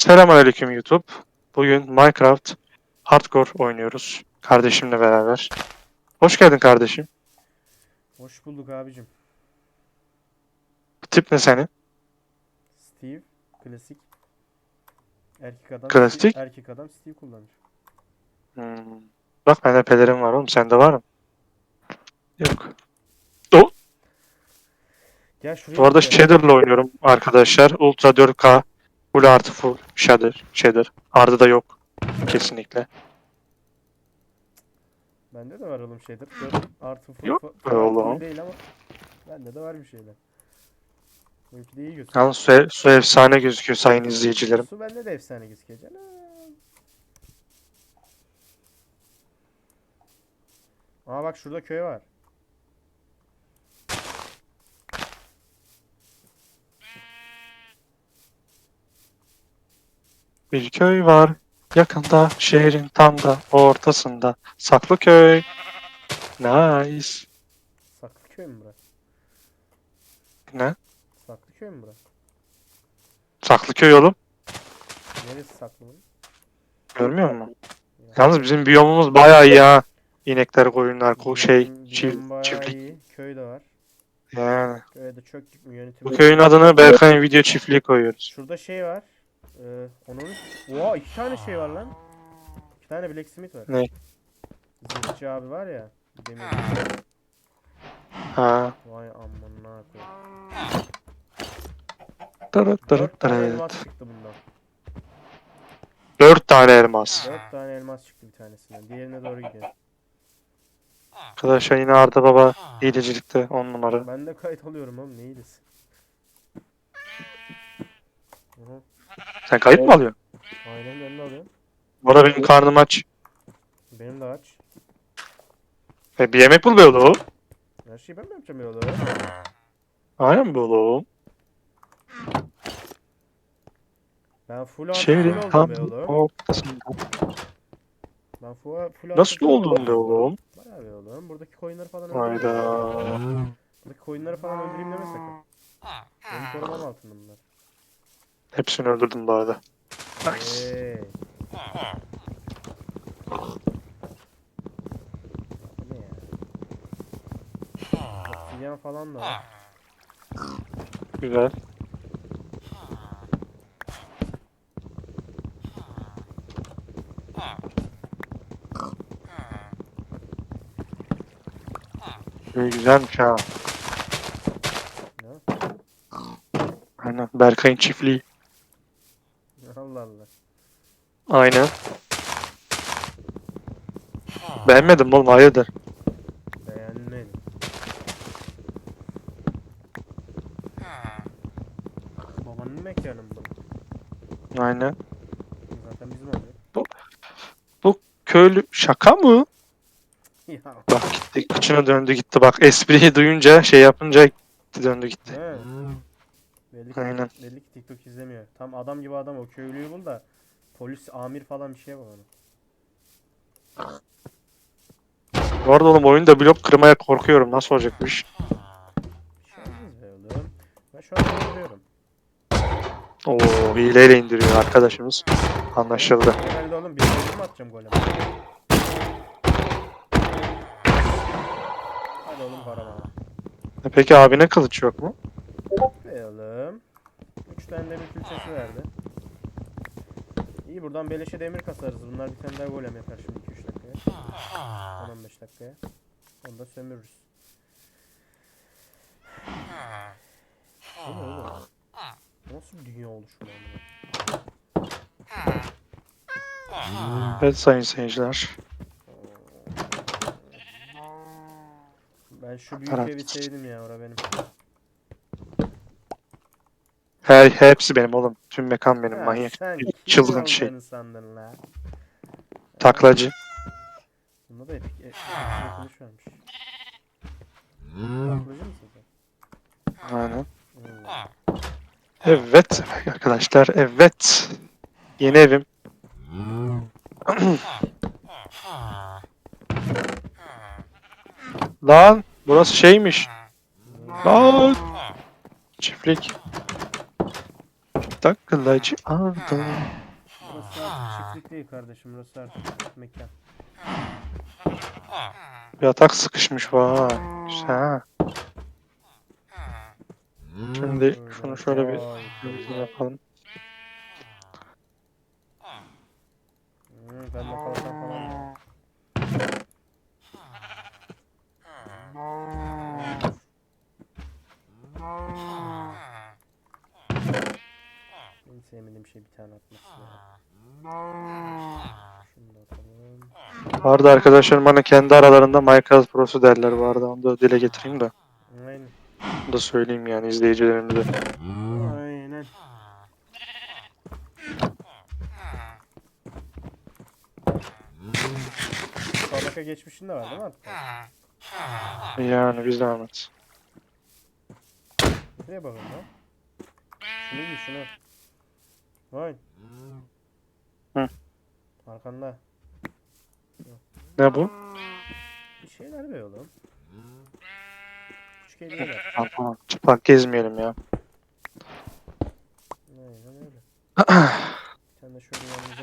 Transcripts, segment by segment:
Selamünaleyküm YouTube. Bugün Minecraft Hardcore oynuyoruz. Kardeşimle beraber. Hoş geldin kardeşim. Hoş bulduk abicim. Tip ne senin? Steve klasik. Erkek adam Klasik? Erkek adam Steve kullanır. Hmm. Bak bende pelerin var oğlum. Sende var mı? Yok. Gel şuraya. Bu arada. Shader'la oynuyorum arkadaşlar. Ultra 4K Full artı full Shader. Shader. Arda da yok. Kesinlikle. Bende de var oğlum şeydir. 4 artı full Yok be oğlum. değil ama bende de var bir şeyler. Benimki de iyi gözüküyor. Yalnız su, su efsane gözüküyor sayın izleyicilerim. Su bende de efsane gözüküyor canım. Aa bak şurada köy var. Bir köy var yakında şehrin tam da ortasında. Saklı köy. Nice. Saklı köy mü bura? Ne? Saklı köy mü bura? Saklı köy oğlum. Neresi saklı? Görmüyor musun? Yalnız bizim biyomumuz bayağı iyi ha. İnekler, koyunlar, ko şey, bayağı çiftlik. iyi. Köy de var. Yani. Köyde çöktük mü yönetim. Bu köyün adını Berkay'ın video çiftliği koyuyoruz. Şurada şey var. Ee, onun. Oha iki tane şey var lan. İki tane Blacksmith var. Ne? Zırhçı abi var ya. Demir. Ha. Vay amına koyayım. Dört tane elmas çıktı bundan. Dört tane elmas. Dört tane elmas çıktı bir tanesinden. Diğerine doğru gidiyor. Arkadaşlar yine Arda Baba hilecilikte on numara. Ben de kayıt alıyorum oğlum ne iyilesi. Sen kayıt mı alıyorsun? Aynen ben de alıyorum. Bu arada benim karnım aç. Benim de aç. E, bir yemek bul be oğlum. Her şeyi ben mi yapacağım ya oğlum? Aynen be oğlum. Ben full artı Şehrin full tam oldum be oğlum. ortasında. Ben full, full Nasıl full oldun be oğlum? Bayağı be oğlum. Buradaki koyunları falan öldüreyim. Hayda. Buradaki koyunları falan öldüreyim deme sakın. Benim korumam altında bunlar. Hepsini öldürdüm bu arada. Nice. Hey. Bu ne ya? Obsidyen falan da var. Güzel. İyi güzelmiş ha. Ne? Aynen. Berkay'ın çiftliği. Allah Allah. Aynen. Beğenmedim oğlum hayırdır. Beğenmedim. Babanın mekanı mı bu? Aynen. Zaten bizim olacak. Köylü şaka mı? ya. Bak gitti. Kıçına döndü gitti bak. Espriyi duyunca şey yapınca gitti döndü gitti. He. Belli ki, Aynen. belli ki TikTok izlemiyor. Tam adam gibi adam o köylüyü bul da polis amir falan bir şey var onun. Bu arada oğlum oyunda blok kırmaya korkuyorum. Nasıl olacak bu iş? Bir şey olmaz be oğlum. Ben şu an indiriyorum. Oo hileyle indiriyor arkadaşımız. Anlaşıldı. Genelde oğlum bir bölüm mü atacağım golem? Hadi oğlum para E Peki abine kılıç yok mu? Oğlum. 3 tane demir külçesi verdi. İyi buradan beleşe demir kasarız. Bunlar bir tane daha golem yapar şimdi 2-3 dakikaya. 10-15 dakikaya. Onu da sömürürüz. Bu ne oğlum? Bu Nasıl bir dünya oluşumu? Evet sayın seyirciler. Ben şu büyük evi sevdim ya ora benim. Her hepsi benim oğlum. Tüm mekan benim Ya manyak. sen kim Çılgın şey. olduğunu sandın la. Taklacı. Bunda da epik, epik mısın sen? Aynen. Evet arkadaşlar evet. Yeni evim. Lan burası şeymiş. Lan. Çiftlik. Takılacı adam. Burası artık çiftlik değil kardeşim. Burası artık mekan. Yatak sıkışmış vay. Güzel. Şimdi şunu şöyle bir bir yapalım. Hmm, ben de kalkan falan var. En sevmediğim şey bir tane atması ya. Şunu da atalım. Bu arada arkadaşlarım bana kendi aralarında Minecraft Pro'su derler bu arada. Onu da dile getireyim de. Aynen. Onu da söyleyeyim yani izleyicilerimize. Aynen. Sonraki geçmişinde var değil mi artık? Yani bir zahmet. Buraya bakın lan. Şunu giy şunu. Vay. Hı. Arkanda. Ne bu? Bir şeyler be oğlum. Küçük hediyeler. Tamam tamam. Çıplak gezmeyelim ya. Aynen öyle. Tane de şöyle yanımıza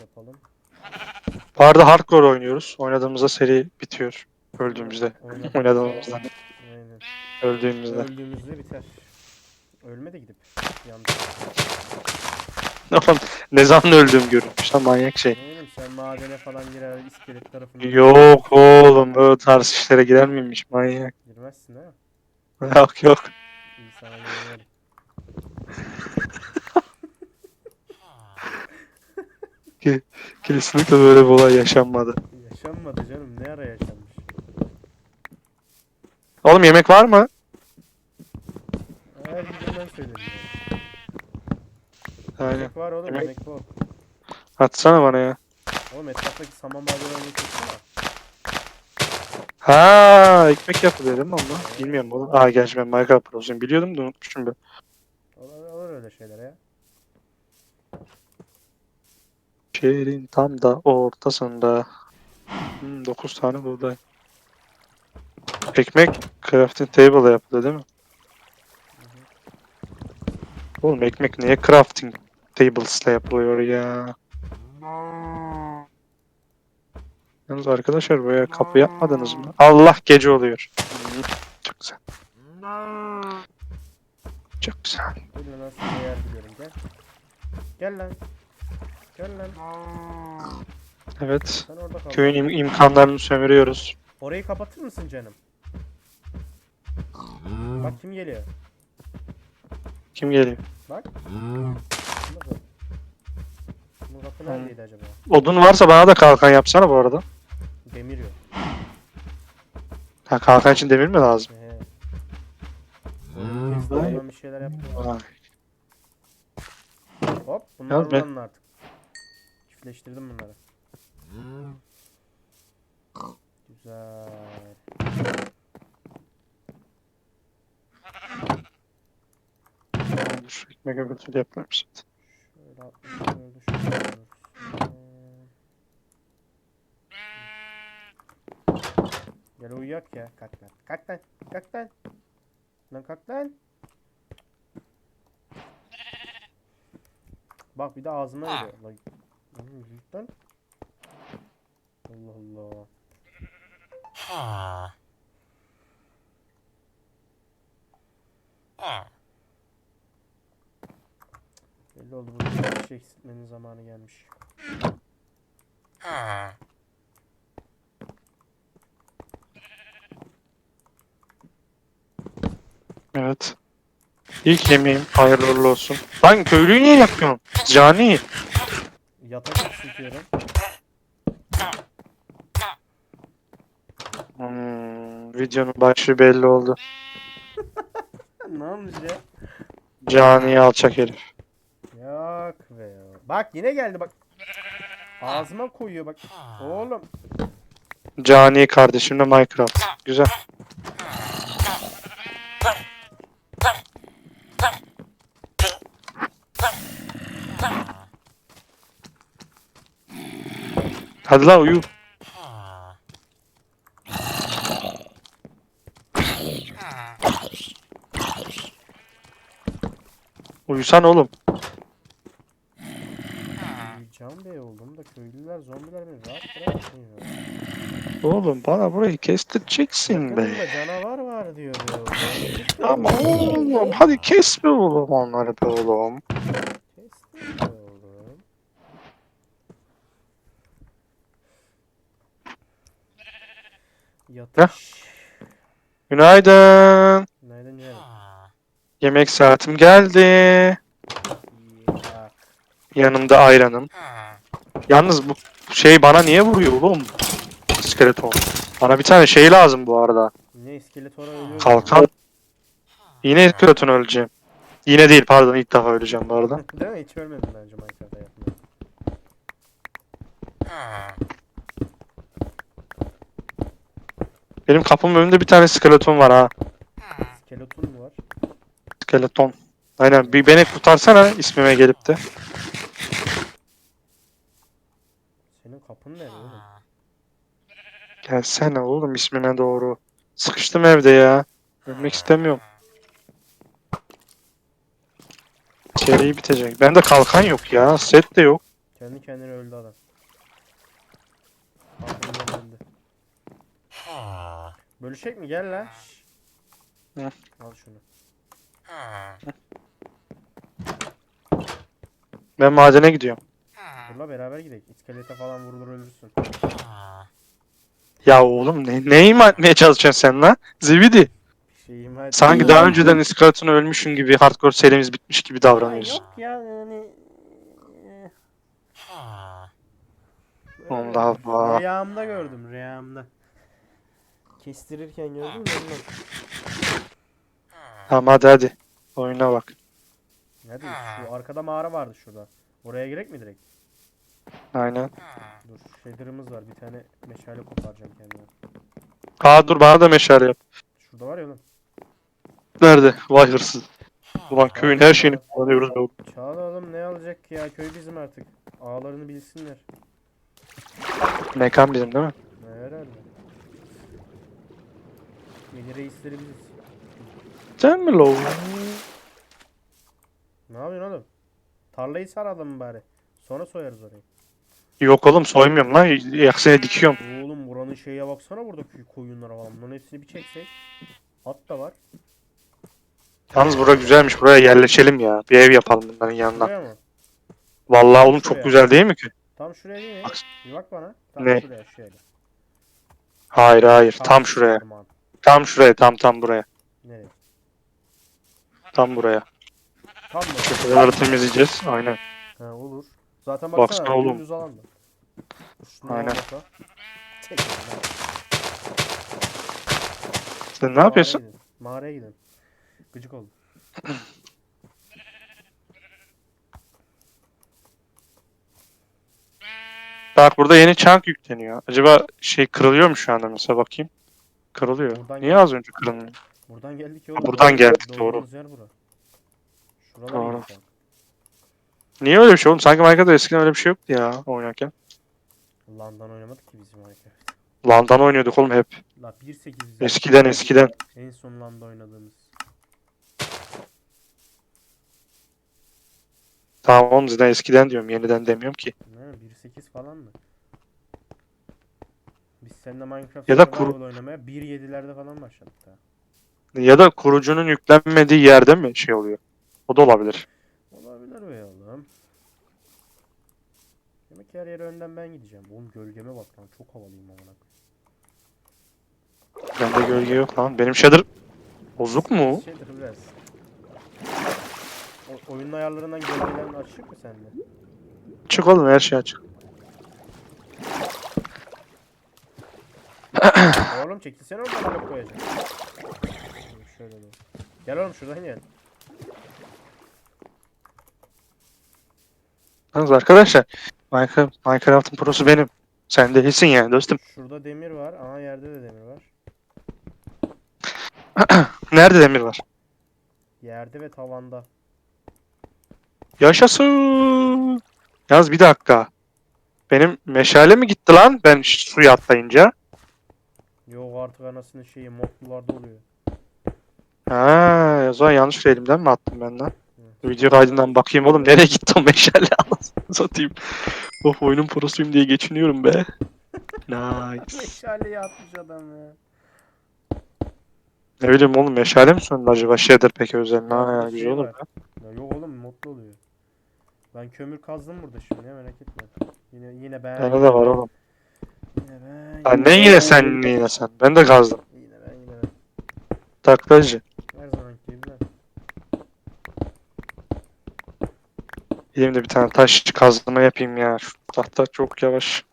yapalım. Bu arada hardcore oynuyoruz. Oynadığımızda seri bitiyor. Öldüğümüzde. Oynadığımızda- Oynadığımızda. Aynen. Öldüğümüzde. Öldüğümüzde biter. Ölme de gidip. Yanlış. Oğlum ne zaman öldüğüm görünmüş lan manyak şey. Oğlum sen madene falan girer iskelet tarafına Yok oğlum o tarz işlere girer miymiş manyak. girmezsin ha. Yok yok. İyi sana güveniyorum. Kesinlikle böyle bir olay yaşanmadı. Yaşanmadı canım. Ne ara yaşanmış? Oğlum yemek var mı? Her yüzünden söyledim yani. Aynen. Yemek var oğlum Yemek- yemek bol. Atsana bana ya. Oğlum etraftaki saman balyalarını çeksene. Ha ekmek yapılıyor değil mi ama? Bilmiyorum oğlum. Aa gerçi ben Minecraft Pro'suyum. Biliyordum da unutmuşum ben. Olur, olur öyle şeyler ya. Şehrin tam da ortasında. Hmm, 9 tane buğday. Ekmek crafting table'da yapılıyor değil mi? Oğlum ekmek niye crafting tables'la yapılıyor ya? Yalnız arkadaşlar buraya kapı yapmadınız mı? Allah gece oluyor. Çok güzel. Çok güzel. Yer biliyorum gel. Gel lan. Gel lan. Evet. Sen orada kal. Köyün im- imkanlarını sömürüyoruz. Orayı kapatır mısın canım? Bak kim geliyor. Kim geliyor? Bak. Şuna bak. Bu kapı neredeydi acaba? Odun varsa bana da kalkan yapsana bu arada. Demir yok. Ha kalkan için demir mi lazım? He. Biz de bir şeyler yaptık. Vay. Hop bunlar ben- kullanın artık. Çiftleştirdim bunları. Güzel. Dur, ekmek öbür türlü yapmamış. Şöyle 64'ü şöyle Gel uyuyak ya. Kalk lan. Kalk lan. Kalk lan. Lan kalk lan. Bak bir de ağzıma veriyor. Lan. Lan. Allah Allah. Belli oldu burada bir şey eksiltmenin zamanı gelmiş. Evet. İlk yemeğim hayırlı uğurlu olsun. Lan köylüyü niye yapıyorsun? Cani. Yatak eksiltiyorum. Hmm, videonun başlığı belli oldu. ne olmuş ya? Cani alçak herif. Yok be. Bak yine geldi bak. Ağzıma koyuyor bak. Oğlum. Cani kardeşimle Minecraft. Güzel. Hadi lan uyu. Uyusan oğlum. Can Bey oldum da köylüler zombiler beni rahat bırakmıyor. Oğlum bana burayı kestireceksin be. Yakınımda canavar var diyor be oğlum. Ama oğlum hadi kes be oğlum onları be oğlum. Kestim be oğlum. Yatış. Günaydın. Günaydın canım. Yemek saatim geldi. Ya. Yanımda ayranım. Yalnız bu şey bana niye vuruyor oğlum? Skeleton. Bana bir tane şey lazım bu arada. Ne iskeletora ölüyor. Kalkan. Yine skeleton öleceğim. Yine değil pardon ilk defa öleceğim bu arada. Değil mi? Hiç ölmedim bence Minecraft hayatımda. Benim kapımın önünde bir tane skeleton var ha. Skeleton mu var? Skeleton. Aynen bir beni kurtarsana ismime gelip de. Senin kapın nerede oğlum? Gelsene oğlum ismime doğru. Sıkıştım evde ya. Ölmek istemiyorum. Seri bitecek. Bende kalkan yok ya. Set de yok. Kendi kendine öldü adam. Aklımdan öldü. Bölüşecek mi? Gel lan. Hı. Al şunu. Ben madene gidiyorum. Dur la beraber gidelim. İskelete falan vurulur ölürsün. Ya oğlum ne, ne ima etmeye çalışıyorsun sen lan? Zibidi. Şey ima Sanki daha önceden iskeleton ölmüşün gibi hardcore serimiz bitmiş gibi davranıyorsun. Yok ya yani. öyle. Allah Allah. Rüyamda gördüm rüyamda. Kestirirken gördüm de ondan. Tamam hadi hadi. Oyuna bak. Hadi şu arkada mağara vardı şurada. Oraya girek mi direkt? Aynen. Dur shader'ımız var. Bir tane meşale koparacağım kendime. Aa dur bana da meşale yap. Şurada var ya oğlum. Nerede? Vay hırsız. Ulan köyün her şeyini kullanıyoruz be oğlum. Çağıralım ne alacak ya köy bizim artık. Ağlarını bilsinler. Mekan bizim değil mi? Ne herhalde. Yeni reisleri biziz. Sen mi lo? Ne yapıyorsun oğlum? Tarlayı saralım bari. Sonra soyarız orayı. Yok oğlum soymuyorum lan. Yaksaya dikiyorum. Oğlum buranın şeye baksana buradaki koyunlara falan. Bunların hepsini bir çeksek. At da var. Yalnız bura güzelmiş. Buraya yerleşelim ya. Bir ev yapalım bunların yanına. Mı? Vallahi oğlum çok Şuraya. güzel değil mi ki? Tam şuraya değil mi? Bak. Bir bak bana. Tam Ne? şuraya şöyle. Hayır hayır. Tam şuraya. Aman. Tam şuraya. Tam tam buraya. Nereye? Tam buraya. Tam mı? Buraları temizleyeceğiz. Aynen. Ha olur. Zaten Baksana baksana oğlum. Dur, şunu Aynen. Sen ne yapıyorsun? Gidin. Mağaraya gidin. Gıcık oldum. Bak burada yeni chunk yükleniyor. Acaba şey kırılıyor mu şu anda mesela bakayım. Kırılıyor. Buradan Niye gel- az önce kırılmıyor? Buradan geldik ya Ha, buradan geldik, Doğduğumuz yer bura. Şuralara Doğru. gidelim. Niye öyle bir şey oğlum? Sanki Minecraft'ta eskiden öyle bir şey yoktu ya oynarken. Landan oynamadık ki biz Minecraft. Lan'dan oynuyorduk oğlum hep. La 1.8 Eskiden eskiden. En son landa oynadığımız. Tamam oğlum zaten eskiden diyorum. Yeniden demiyorum ki. Ne 1.8 falan mı? Biz seninle Minecraft Ya da kuru- oynamaya 1.7'lerde falan başladık daha. Ya da kurucunun yüklenmediği yerde mi şey oluyor? O da. Olabilir be oğlum. Demek ki her yere önden ben gideceğim. Oğlum gölgeme bak lan çok havalıyım amına. Bende gölge yok lan. Benim shader bozuk mu? Şeydir biraz. O, oyunun ayarlarından gölgelerin açık mı sende? Çık oğlum her şey açık. oğlum çekilsene oradan blok koyacağım. Şöyle de. Gel oğlum şuradan gel. Yalnız arkadaşlar Minecraft, Minecraft'ın prosu benim. Sen değilsin yani dostum. Şurada demir var. Aha yerde de demir var. Nerede demir var? Yerde ve tavanda. Yaşasın. Yalnız bir dakika. Benim meşale mi gitti lan ben suya atlayınca? Yok artık anasının şeyi modlularda oluyor. Ha, o zaman yanlış elimden mi attım ben lan? Video kaydından bakayım oğlum nereye gitti o meşale anasını satayım. Of oyunun prosuyum diye geçiniyorum be. Nice. Meşaleyi atmış adam ya. Ne bileyim oğlum meşale mi söndü acaba şeydir peki özel. Ya, Ha, bir güzel şey olur ya. Ya yok oğlum modlu oluyor. Ben kömür kazdım burada şimdi ya merak etme. Yine yine ben. Bende de var oğlum. Yine ben. Annen yine sen yine sen. Ben de kazdım. Yine ben yine ben. Taklacı. Her zaman gibi ben. Gideyim de bir tane taş kazma yapayım ya. Şu tahta çok yavaş.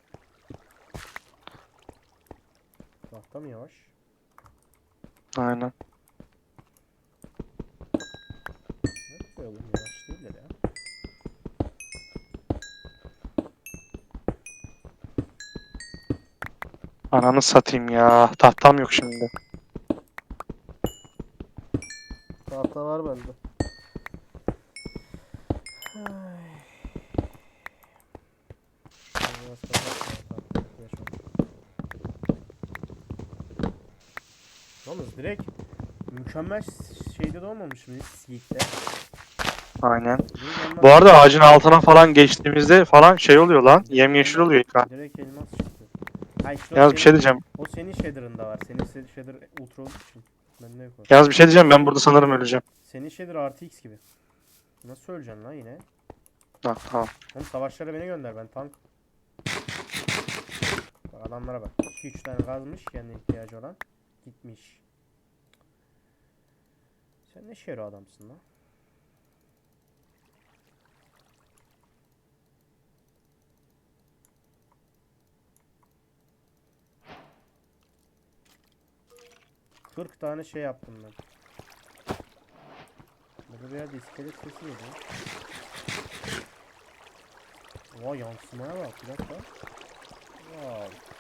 Tahta mı yavaş? Aynen. Ne ya. Ananı satayım ya. Tahtam yok şimdi. Tahta var bende. Ay. Biraz kapatma, tahta yaşamış. Yalnız direkt mükemmel şeyde de olmamış mı? Siyik'te. Aynen. Bu arada ağacın altına falan geçtiğimizde falan şey oluyor lan. Yemyeşil oluyor ekran. Direkt elmas çıktı. Ha işte o Yalnız bir şey senin- diyeceğim. O senin shader'ında var. Senin se- shader ultra olduğu için. Bende yok o. Yalnız bir şey diyeceğim. Ben burada sanırım öleceğim. Senin shader artı x gibi. Nasıl öleceksin lan yine? Ha, tamam. Oğlum savaşlara beni gönder ben tank. Bak adamlara bak. 2-3 tane kazmış kendine ihtiyacı olan. Gitmiş. Sen ne şero adamsın lan? Kırk tane şey yaptım ben. Burada bir yerde iskelet sesi geliyor. Vay yansımaya bak bir dakika. Wow.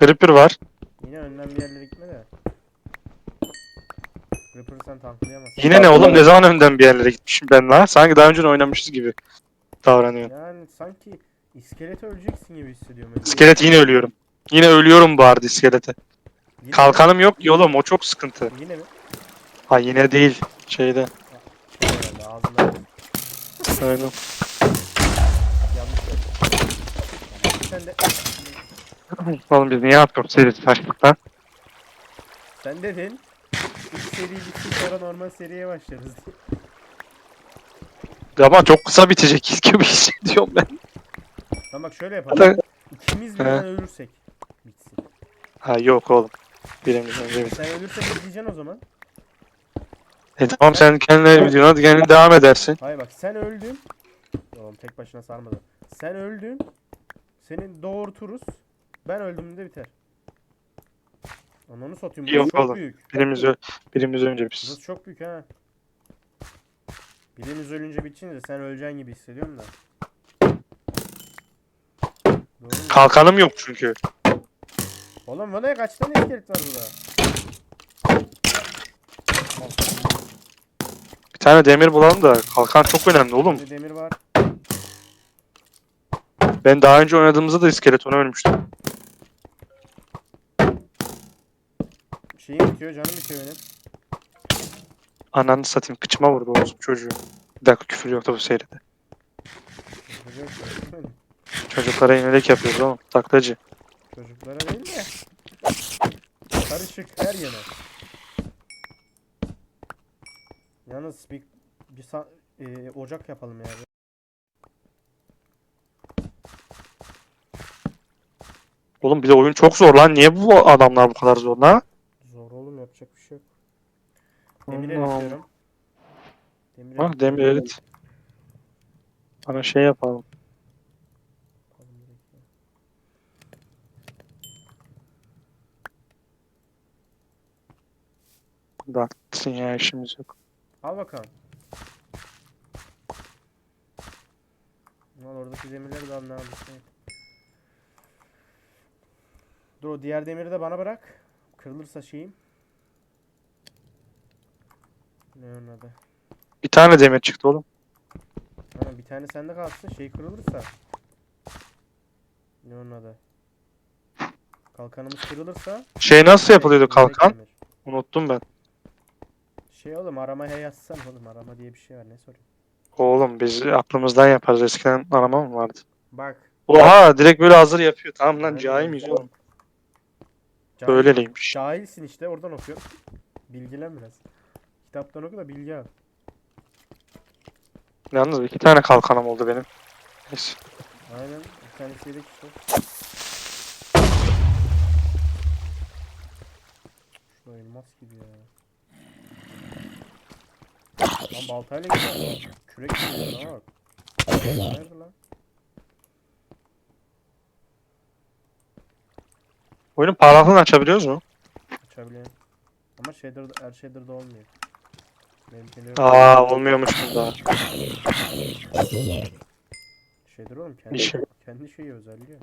Creeper var. Yine önden bir yerlere gitme de. Ripper'ı sen tanklayamazsın. Yine ne oğlum? Ne zaman önden bir yerlere gitmişim ben lan? Sanki daha önce oynamışız gibi davranıyor. Yani sanki iskelete öleceksin gibi hissediyorum. öyle. İskelet yine ölüyorum. Yine ölüyorum bu arada iskelete. Yine- Kalkanım yok ki oğlum o çok sıkıntı. Yine mi? Ha yine değil. Şeyde. Şey Öyle. yanlış. Sen de Oğlum biz niye yapıyoruz seri saçlıktan? sen dedin. İlk seri bitsin sonra normal seriye başlarız. Ama çok kısa bitecek gibi hissediyorum ben. Tamam bak şöyle yapalım. İkimiz He. birden ölürsek bitsin. Ha yok oğlum. Birimiz önce bit. Sen ölürsen izleyeceksin o zaman. E tamam sen kendine videona kendin devam edersin. Hayır bak sen öldün. Oğlum tek başına sarmadı. Sen öldün. Senin doğurturuz. Ben öldüğümde biter. Ananı satayım. Yok çok oğlum. büyük. Birimiz, ö- birimiz önce biz. Burası çok büyük ha. Birimiz ölünce bitince sen öleceksin gibi hissediyorum da. Doğru mu? Kalkanım yok çünkü. Oğlum bana kaç tane iskelet var burada? Bir tane demir bulalım da kalkan çok önemli oğlum. Burada demir var. Ben daha önce oynadığımızda da iskeletona ölmüştüm. Şeyim bitiyor canım bitiyor benim. Ananı satayım kıçıma vurdu oğlum çocuğu. Bir dakika küfür yoktu bu seride. Çocuk- benim. Çocuklara iyilik yapıyoruz oğlum. Taklacı. Çocuklara değil de. Karışık her yana. Yalnız bir, bir sa- e, ocak yapalım ya. Oğlum bir de oyun çok zor lan. Niye bu adamlar bu kadar zor lan? Zor oğlum yapacak bir şey yok. Demir Allah Allah. eritiyorum. Demir Ha, eritiyorum. demir erit. Bana şey yapalım. Direkt ya. İşimiz yok. Al bakalım. Al oradaki demirleri de al ne alırsan. yap. Dur o diğer demiri de bana bırak. Kırılırsa şeyim. Ne adı? Bir tane demir çıktı oğlum. Ha, bir tane sende kalsın şey kırılırsa. Ne onun adı? Kalkanımız kırılırsa Şey nasıl yapılıyordu kalkan? demir. Unuttum ben. Şey oğlum aramaya yazsan oğlum arama diye bir şey var ne sorayım. Oğlum biz aklımızdan yaparız. Eskiden arama mı vardı? Bak. Oha direkt böyle hazır yapıyor. Tamam lan cahil miyiz oğlum? cahil- Böyleymiş. Cahilsin işte oradan okuyorsun. Bilgilen biraz. Kitaptan oku da bilgi al. Yalnız iki tane kalkanım oldu benim. Neyse. Aynen. Bir tanesi yedek işte. Şu elmas gibi ya. Lan baltayla gidiyor. Kürek gidiyor lan bak. Nerede lan? Oyunun parlaklığını açabiliyoruz mu? Açabiliyorum. Ama shader'da, her shader'da olmuyor. Benimkileri Aa olmuyormuş bunda. Shader oğlum kendi, Bir şey. kendi şeyi özelliği.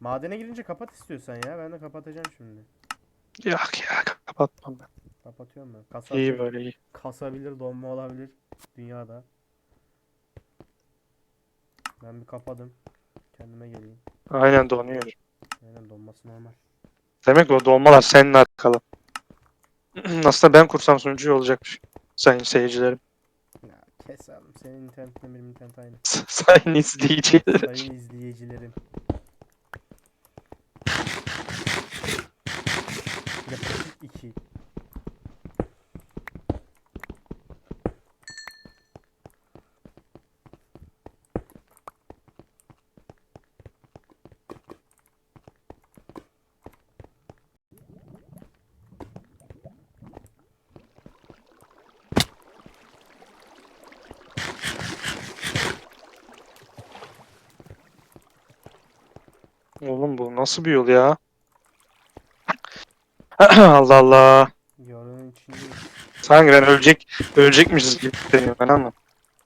Madene girince kapat istiyorsan ya. Ben de kapatacağım şimdi. Yok ya kapatmam ben. Kapatıyorum ben. Kasa, İyi böyle iyi. kasabilir, donma olabilir dünyada. Ben bir kapadım. Kendime geleyim. Aynen donuyor. Aynen donması normal. Demek o donmalar seninle alakalı. Aslında ben kursam sunucu olacakmış. Sayın seyircilerim. Ya kes oğlum. Senin internetinle benim internet aynı. Sayın izleyicilerim. Sayın izleyicilerim. Oğlum bu nasıl bir yol ya? Allah Allah. Yarının içindeyiz. Sanki ben ölecek ölecekmişiz gibi deniyor ben ama.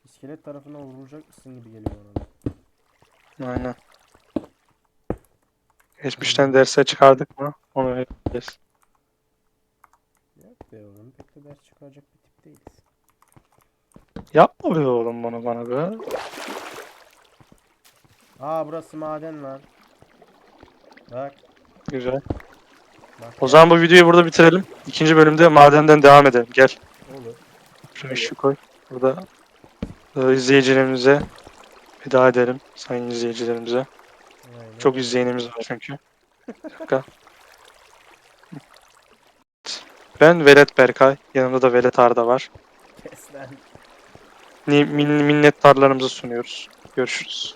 İskelet tarafına vurulacak mısın gibi geliyor bana. Aynen. Geçmişten derse çıkardık mı? Onu öğreneceğiz. Yok be oğlum. Pek de ders çıkaracak bir tip değiliz. Yapma be oğlum bunu bana be. Aa burası maden lan. Bak. Güzel. Bak. O zaman bu videoyu burada bitirelim. İkinci bölümde madenden devam edelim. Gel. Olur. Şu işi koy. Burada e, izleyicilerimize veda edelim. Sayın izleyicilerimize. Aynen Çok izleyenimiz var çünkü. Bir dakika. Ben Velet Berkay. Yanımda da Velet Arda var. Kes lan. Ni- min- minnettarlarımızı sunuyoruz. Görüşürüz.